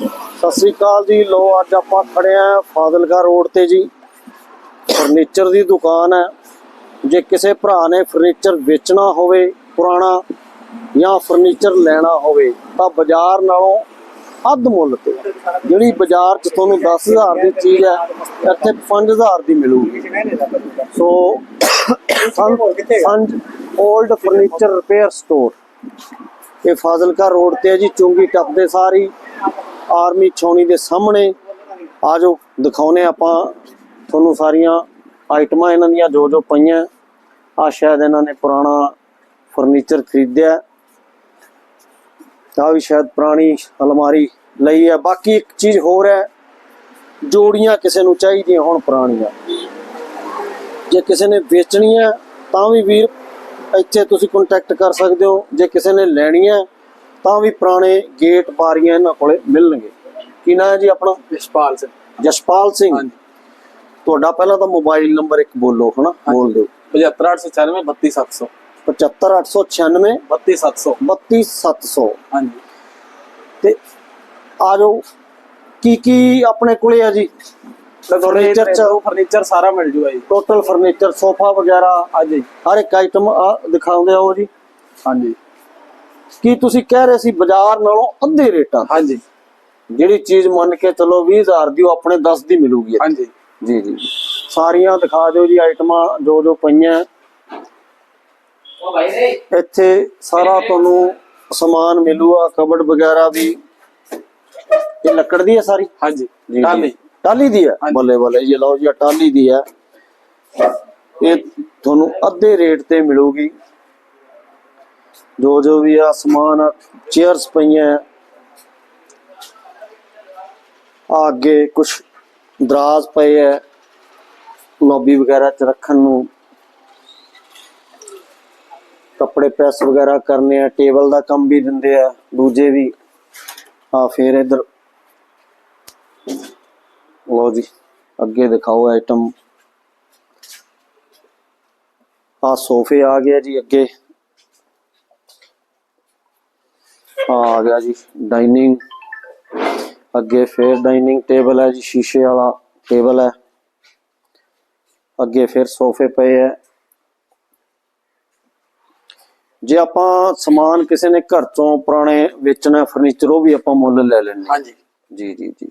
ਸਤਿ ਸ੍ਰੀ ਅਕਾਲ ਜੀ। ਲੋ ਅੱਜ ਆਪਾਂ ਖੜੇ ਆ ਫਾਜ਼ਿਲਕਾ ਰੋਡ ਤੇ ਜੀ। ਫਰਨੀਚਰ ਦੀ ਦੁਕਾਨ ਹੈ। ਜੇ ਕਿਸੇ ਭਰਾ ਨੇ ਫਰਨੀਚਰ ਵੇਚਣਾ ਹੋਵੇ ਪੁਰਾਣਾ ਜਾਂ ਫਰਨੀਚਰ ਲੈਣਾ ਹੋਵੇ, ਤਾਂ ਬਾਜ਼ਾਰ ਨਾਲੋਂ ਅੱਧ ਮੁੱਲ ਤੇ। ਜਿਹੜੀ ਬਾਜ਼ਾਰ 'ਚ ਤੁਹਾਨੂੰ 10000 ਦੀ ਚੀਜ਼ ਹੈ, ਇੱਥੇ 5000 ਦੀ ਮਿਲੂਗੀ। So Sanj old furniture repair store ਇਹ ਫਾਜ਼ਿਲਕਾ ਰੋਡ ਤੇ ਹੈ ਜੀ, ਚੁੰਗੀ ਟੱਪਦੇ ਸਾਰੀ। ਆਰਮੀ ਛਾਉਣੀ ਦੇ ਸਾਹਮਣੇ। ਆਜੋ ਦਿਖਾਉਨੇ ਆਪਾਂ ਤੁਹਾਨੂੰ ਸਾਰੀਆਂ ਆਈਟਮਾਂ ਇਹਨਾਂ ਦੀਆਂ, ਜੋ ਜੋ ਪਈਆਂ। ਆ ਸ਼ਾਇਦ ਇਹਨਾਂ ਨੇ ਪੁਰਾਣਾ ਫਰਨੀਚਰ ਖਰੀਦਿਆ। ਆ ਵੀ ਸ਼ਾਇਦ ਪੁਰਾਣੀ ਅਲਮਾਰੀ ਲਈ ਹੈ ਬਾਕੀ ਇੱਕ ਚੀਜ਼ ਹੋਰ ਹੈ, ਜੋੜੀਆਂ ਕਿਸੇ ਨੂੰ ਚਾਹੀਦੀਆਂ ਹੁਣ ਪੁਰਾਣੀਆਂ। ਜੇ ਕਿਸੇ ਨੇ ਵੇਚਣੀਆਂ, ਤਾਂ ਵੀ ਵੀਰ, ਇੱਥੇ ਤੁਸੀਂ ਕੰਟੈਕਟ ਕਰ ਸਕਦੇ ਹੋ। ਜੇ ਕਿਸੇ ਨੇ ਲੈਣੀਆਂ ਤਾਂ ਵੀ ਪੁਰਾਣੇ ਗੇਟ ਬਾਰੀਆਂ ਇਹਨਾਂ ਕੋਲੇ ਮਿਲਣਗੇ। ਕੀ ਨਾਂ ਹੈ ਜੀ ਆਪਣਾ? ਯਸ਼ਪਾਲ ਸਿੰਘ। ਜਸਪਾਲ ਸਿੰਘ। ਹਾਂਜੀ। ਤੁਹਾਡਾ ਪਹਿਲਾਂ ਤਾਂ ਮੋਬਾਈਲ ਨੰਬਰ ਇੱਕ ਬੋਲੋ ਹਨਾ? ਬੋਲ ਦਿਓ। 75896 32700 75896 32700 32700 ਹਾਂਜੀ। ਤੇ ਆ ਜਾਓ। ਕੀ ਕੀ ਆਪਣੇ ਕੋਲੇ ਆ ਜੀ? ਫਰਨੀਚਰ ਚ ਫਰਨੀਚਰ ਸਾਰਾ ਮਿਲ ਜੂਗਾ ਜੀ। ਟੋਟਲ ਫਰਨੀਚਰ ਸੋਫਾ ਵਗੈਰਾ ਹਾਂਜੀ। ਹਰ ਇੱਕ ਆਈਟਮ ਆ ਦਿਖਾਉਂਦੇ ਆਓ ਜੀ। ਹਾਂਜੀ। ਕੀ ਤੁਸੀਂ ਕਹਿ ਰਹੇ ਸੀ ਬਾਜ਼ਾਰ ਨਾਲੋਂ ਅੱਧੇ ਰੇਟਾਂ? ਹਾਂਜੀ। ਜਿਹੜੀ ਚੀਜ਼ ਮੰਨ ਕੇ ਚਲੋ 20000 ਦੀ ਉਹ ਆਪਣੇ 10 ਦੀ ਮਿਲੂਗੀ। ਹਾਂਜੀ। ਜੀ ਜੀ। ਸਾਰੀਆਂ ਦਿਖਾ ਦਿਓ ਜੀ ਆਈਟਮਾਂ ਜੋ ਜੋ ਪਈਆਂ। ਇੱਥੇ ਸਾਰਾ ਤੁਹਾਨੂੰ ਸਮਾਨ ਮਿਲੂਗਾ ਕਬੜ ਵਗੈਰਾ ਵੀ। ਇਹ ਲੱਕੜ ਦੀ ਹੈ ਸਾਰੀ? ਹਾਂਜੀ। ਟਾਲੀ ਟਾਲੀ ਦੀ ਹੈ। ਬੱਲੇ ਬੱਲੇ। ਇਹ ਲਓ ਜੀ ਟਾਲੀ ਦੀ ਹੈ। ਇਹ ਤੁਹਾਨੂੰ ਅੱਧੇ ਰੇਟ ਤੇ ਮਿਲੂਗੀ। ਜੋ ਜੋ ਵੀ ਆ ਸਮਾਨ ਚੇਅਰਸ ਪਈਆਂ ਆ। ਅੱਗੇ ਕੁਝ ਦਰਾਜ਼ ਪਏ ਹੈ ਲੌਬੀ ਵਗੈਰਾ ਚ ਰੱਖਣ ਨੂੰ। ਕੱਪੜੇ ਪ੍ਰੈਸ ਵਗੈਰਾ ਕਰਨੇ ਆ ਟੇਬਲ ਦਾ ਕੰਮ ਵੀ ਦਿੰਦੇ ਆ, ਦੂਜੇ ਵੀ। ਆ ਫੇਰ ਇਧਰ। ਲੋ ਜੀ, ਅੱਗੇ ਦਿਖਾਓ ਆਈਟਮ ਆ ਸੋਫੇ ਆ ਗਿਆ ਜੀ ਅੱਗੇ। ਆ ਗਿਆ ਜੀ ਡਾਈਨਿੰਗ ਅੱਗੇ ਫੇਰ ਡਾਈਨਿੰਗ ਟੇਬਲ ਹੈ ਜੀ ਸ਼ੀਸ਼ੇ ਵਾਲਾ ਟੇਬਲ ਹੈ। ਅੱਗੇ ਫਿਰ ਸੋਫੇ ਪਏ ਹੈ। ਜੇ ਆਪਾਂ ਸਮਾਨ ਕਿਸੇ ਨੇ ਘਰ ਤੋਂ ਪੁਰਾਣੇ ਵੇਚਣਾ ਫਰਨੀਚਰ ਉਹ ਵੀ ਆਪਾਂ ਮੁੱਲ ਲੈ ਲੈਣੇ ਹਾਂਜੀ। ਜੀ ਜੀ ਜੀ।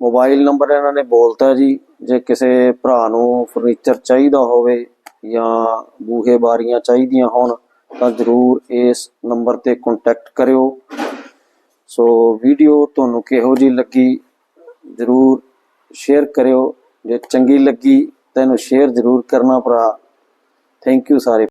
ਮੋਬਾਈਲ ਨੰਬਰ ਇਹਨਾਂ ਨੇ ਬੋਲਤਾ ਜੀ ਜੇ ਕਿਸੇ ਭਰਾ ਨੂੰ ਫਰਨੀਚਰ ਚਾਹੀਦਾ ਹੋਵੇ ਜਾਂ ਬੂਹੇ ਬਾਰੀਆਂ ਚਾਹੀਦੀਆਂ ਹੋਣ ਤਾਂ ਜਰੂਰ ਇਸ ਨੰਬਰ ਤੇ ਕੰਟੈਕਟ ਕਰਿਓ। ਸੋ ਵੀਡੀਓ ਤੁਹਾਨੂੰ ਕਿਹੋ ਜੀ ਲੱਗੀ ਜਰੂਰ ਸ਼ੇਅਰ ਕਰਿਓ। ਜੇ ਚੰਗੀ ਲੱਗੀ ਤੈਨੂੰ ਸ਼ੇਅਰ ਜਰੂਰ ਕਰਨਾ ਭਰਾ। ਥੈਂਕ ਯੂ ਸਾਰੇ।